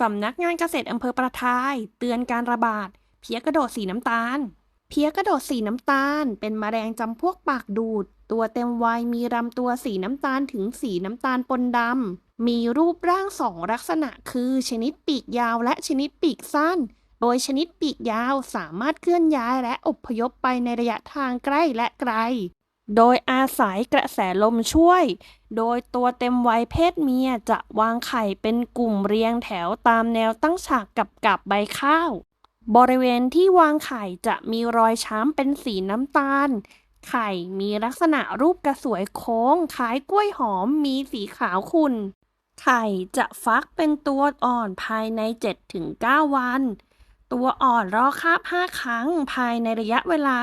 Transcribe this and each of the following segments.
สำนักงานเกษตรอำเภอประทาย เตือนการระบาด เพี้ยกระโดดสีน้ำตาล เพี้ยกระโดดสีน้ำตาล เป็นมแมลงจำพวกปากดูด ตัวเต็มวัยมีลำตัวสีน้ำตาลถึงสีน้ำตาลปนดำ มีรูปร่างสองลักษณะคือ ชนิดปีกยาวและชนิดปีกสั้น โดยชนิดปีกยาวสามารถเคลื่อนย้ายและอพยพไปในระยะทางใกล้และไกล โดยอาศัยกระแสลมช่วย โดยตัวเต็มวัยเพศเมียจะวางไข่เป็นกลุ่มเรียงแถวตามแนวตั้งฉากกับกับใบข้าว บริเวณที่วางไข่จะมีรอยช้ำเป็นสีน้ำตาล ไข่มีลักษณะรูปกระสวยโค้งคล้ายกล้วยหอมมีสีขาวขุ่นไข่จะฟักเป็นตัวอ่อนภายใน 7-9 วัน ตัวอ่อนรอคาบ 5 ครั้งภายในระยะเวลา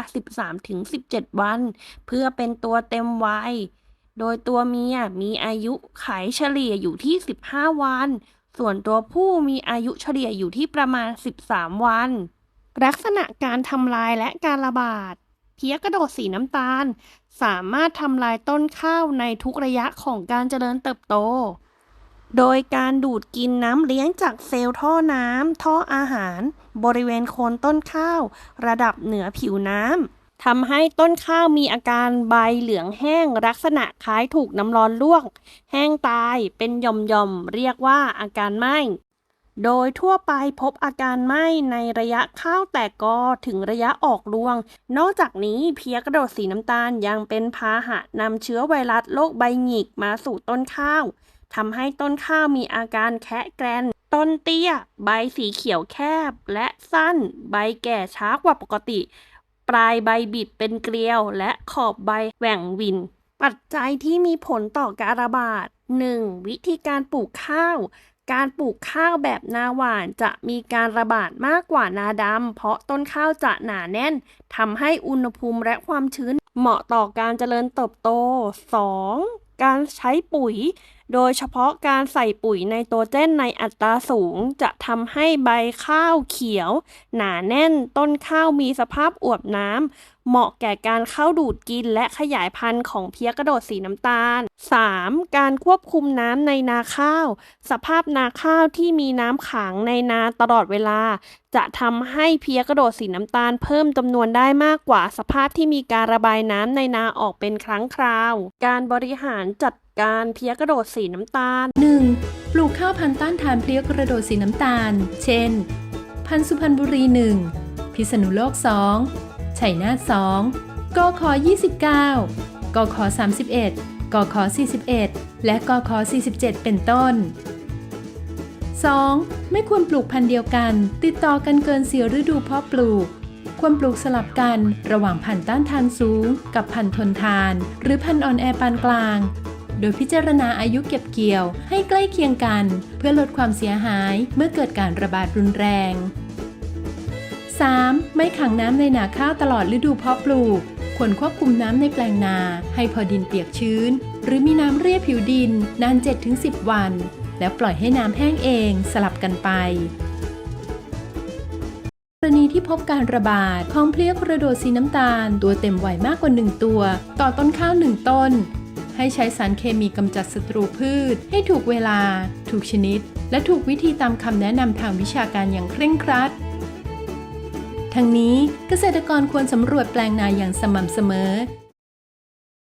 13-17 วัน เพื่อเป็นตัวเต็มวัย โดยตัวเมียมีอายุไขเฉลี่ยอยู่ที่ 15 วัน ส่วนตัวผู้มีอายุเฉลี่ยอยู่ที่ประมาณ 13 วัน ลักษณะการทำลายและการระบาด เพี้ยกระโดดสีน้ำตาล สามารถทำลายต้นข้าวในทุกระยะของการเจริญเติบโต โดยการดูดกินน้ำเลี้ยงจากเซลล์ท่อน้ำท่ออาหาร บริเวณโคนต้นข้าว ระดับเหนือผิวน้ำทำให้ต้นข้าวมีอาการใบเหลืองแห้งลักษณะคล้ายถูกน้ำร้อนลวก แห้งตายเป็นหย่อมๆ เรียกว่าอาการไหม้โดยทั่วไปพบอาการไหม้ในระยะข้าวแตกกอถึงระยะออกรวง นอกจากนี้เพียกระโดดสีน้ำตาลยังเป็นพาหะนำเชื้อไวรัสโรคใบหงิกมาสู่ต้นข้าว ทำให้ต้นข้าวมีอาการแคะแกรน ต้นเตี้ย ใบสีเขียวแคบและสั้น ใบแก่ช้ากว่าปกติ ปลายใบบิดเป็นเกลียว และขอบใบแหว่งวิน ปัจจัยที่มีผลต่อการระบาด 1. วิธีการปลูกข้าว การปลูกข้าวแบบนาหวานจะมีการระบาดมากกว่านาดำ เพราะต้นข้าวจะหนาแน่นทำให้อุณหภูมิและความชื้นเหมาะต่อการเจริญเติบโต 2. การใช้ปุ๋ย โดยเฉพาะการใส่ปุ๋ยไนโตรเจนในอัตราสูง จะทำให้ใบข้าวเขียว หนาแน่นต้นข้าวมีสภาพอวบน้ำ เหมาะแก่การเข้าดูดกินและขยายพันธุ์ของเพี้ยกระโดดสีน้ำตาล 3. การควบคุมน้ำในนาข้าว สภาพนาข้าวที่มีน้ำขังในนาตลอดเวลา จะทำให้เพี้ยกระโดดสีน้ำตาลเพิ่มจำนวนได้มากกว่าสภาพที่มีการระบายน้ำในนาออกเป็นครั้งคราว การบริหารจัด การเพี้ยกระโดดสีน้ำตาล 1. ปลูกข้าวพันธุ์ต้านทานเพลี้ยกระโดดสีน้ำตาล เช่น พันธุ์สุพรรณบุรี 1 พิษณุโลก 2 ชัยนาท 2 กค29 กค31 กค41 และกค47 เป็นต้น 2. ไม่ควรปลูกพันธุ์เดียวกัน ติดต่อกันเกินเสี่ฤดูเพาะปลูก ควรปลูกสลับกัน ระหว่างพันธุ์ต้านทานสูง กับพันธุ์ทนทาน หรือพันธุ์อ่อนแอปานกลาง โดยพิจารณาอายุเก็บเกี่ยวให้ใกล้เคียงกัน เพื่อลดความเสียหายเมื่อเกิดการระบาดรุนแรง 3. ไม่ขังน้ำในนาข้าวตลอดฤดูเพาะปลูก ควรควบคุมน้ำในแปลงนา ให้พอดินเปียกชื้น หรือมีน้ำเรียบผิวดินนาน 7-10 วัน แล้วปล่อยให้น้ำแห้งเองสลับกันไปกรณีที่พบการระบาดของเพลี้ยกระโดดสีน้ำตาล ตัวเต็มวัยมากกว่า 1 ตัว ต่อต้นข้าว 1 ต้น ให้ใช้สารเคมีกำจัดศัตรูพืช ให้ถูกเวลา ถูกชนิด และถูกวิธีตามคำแนะนำทางวิชาการอย่างเคร่งครัดทั้งนี้เกษตรกรควรสำรวจแปลงนาอย่างสม่ำเสมอ